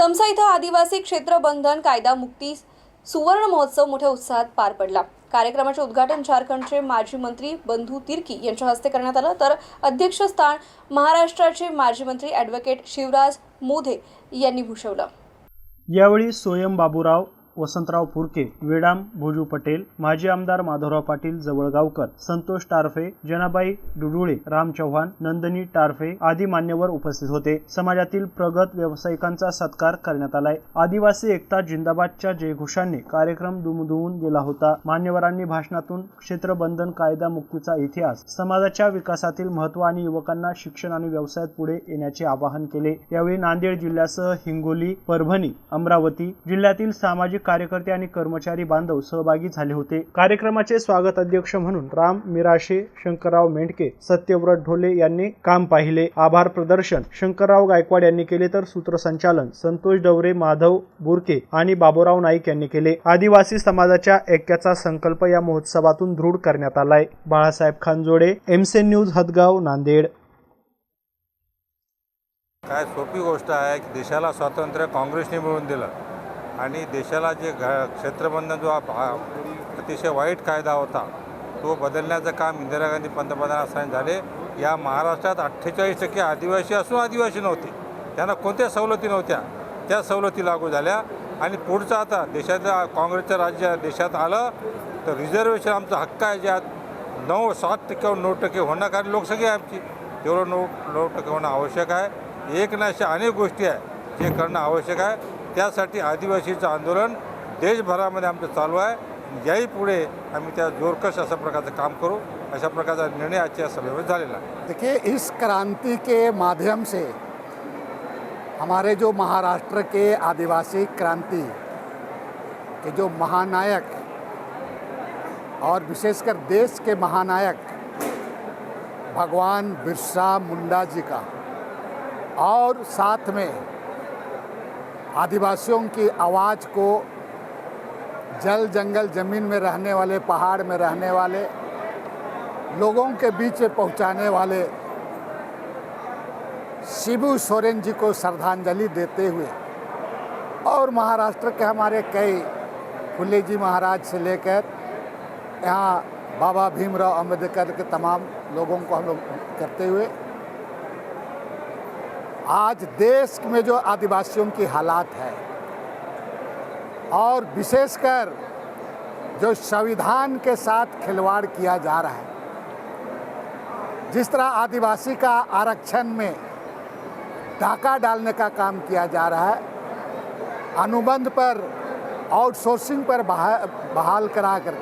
तमसा इथं आदिवासी क्षेत्र बंधन कायदा मुक्ती सुवर्ण महोत्सव मोठ्या उत्साहात पार पडला. कार्यक्रमाचे उद्घाटन झारखंडचे माजी मंत्री बंधू तिर्की यांच्या हस्ते करण्यात आलं. तर अध्यक्षस्थान महाराष्ट्राचे माजी मंत्री ॲडव्होकेट शिवराज मोधे यांनी भूषवलं. यावेळी सोयम बाबूराव वसंतराव फुरके वेडाम भोजू पटेल माजी आमदार माधवराव पाटील जवळगावकर संतोष टारफे जनाबाई डुडुळे राम चव्हाण नंदनी टारफे आदी मान्यवर उपस्थित होते. समाजातील प्रगत व्यावसायिकांचा सत्कार करण्यात आलाय. आदिवासी एकता जिंदाबादच्या जयघोषांनी कार्यक्रम दुमदुमून गेला होता. मान्यवरांनी भाषणातून क्षेत्रबंधन कायदा मुक्तीचा इतिहास समाजाच्या विकासातील महत्त्व आणि युवकांना शिक्षण आणि व्यवसायात पुढे येण्याचे आवाहन केले. यावेळी नांदेड जिल्ह्यासह हिंगोली परभणी अमरावती जिल्ह्यातील सामाजिक कार्यकर्ते आणि कर्मचारी बांधव सहभागी झाले होते. कार्यक्रमाचे स्वागत अध्यक्ष म्हणून राम मिराशे शंकरराव मेंढके सत्यव्रत ढोले यांनी काम पाहिले. आभार प्रदर्शन शंकरराव गायकवाड यांनी केले तर सूत्रसंचालन संतोष डवरे माधव बुरके आणि बाबूराव नाईक यांनी केले. आदिवासी समाजाच्या ऐक्याचा संकल्प या महोत्सवातून दृढ करण्यात आलाय. बाळासाहेब खानजोडे एमसेन न्यूज हदगाव नांदेड. काय सोपी गोष्ट आहे की देशाला स्वातंत्र्य काँग्रेसने मिळवून दिलं. आणि देशाला जे घ क्षेत्रबंधन जो हा भा- अतिशय वाईट कायदा होता तो बदलण्याचं काम इंदिरा गांधी पंतप्रधान असताना झाले. या महाराष्ट्रात अठ्ठेचाळीस टक्के आदिवासी असून आदिवासी नव्हते. त्यांना कोणत्या सवलती नव्हत्या? त्या सवलती लागू झाल्या. आणि पुढचं आता देशाचं काँग्रेसचं राज्य देशात आलं तर रिझर्वेशन आमचा हक्क आहे ज्यात नऊ सात टक्क्यावर नऊ टक्के होणं कारण लोकसंख्या आहे आमची. तेवढं नऊ नऊ टक्के होणं आवश्यक आहे. एक ना अशा अनेक गोष्टी आहे जे करणं आवश्यक आहे. त्यासाठी आदिवासीचं आंदोलन देशभरामध्ये आमचं चालू आहे. याही पुढे आम्ही त्या जोरकश अशा प्रकारचं काम करू. अशा प्रकारचा निर्णय आजच्या सभेमध्ये झालेला देखिए इस क्रांति के माध्यम से हमारे जो महाराष्ट्र के आदिवासी क्रांति के जो महानायक और विशेषकर देश के महानायक भगवान बिरसा मुंडा जी का और साथ में आदिवासियों की आवाज़ को जल जंगल ज़मीन में रहने वाले, पहाड़ में रहने वाले, लोगों के बीच पहुँचाने वाले शिबू सोरेन जी को श्रद्धांजलि देते हुए और महाराष्ट्र के हमारे कई फुले जी महाराज से लेकर यहाँ बाबा भीमराव अंबेडकर के तमाम लोगों को हम लोग करते हुए आज देश में जो आदिवासियों की हालात है, और विशेषकर जो संविधान के साथ खिलवाड़ किया जा रहा है, जिस तरह आदिवासी का आरक्षण में डाका डालने का काम किया जा रहा है, अनुबंध पर, आउटसोर्सिंग पर बहाल करा करके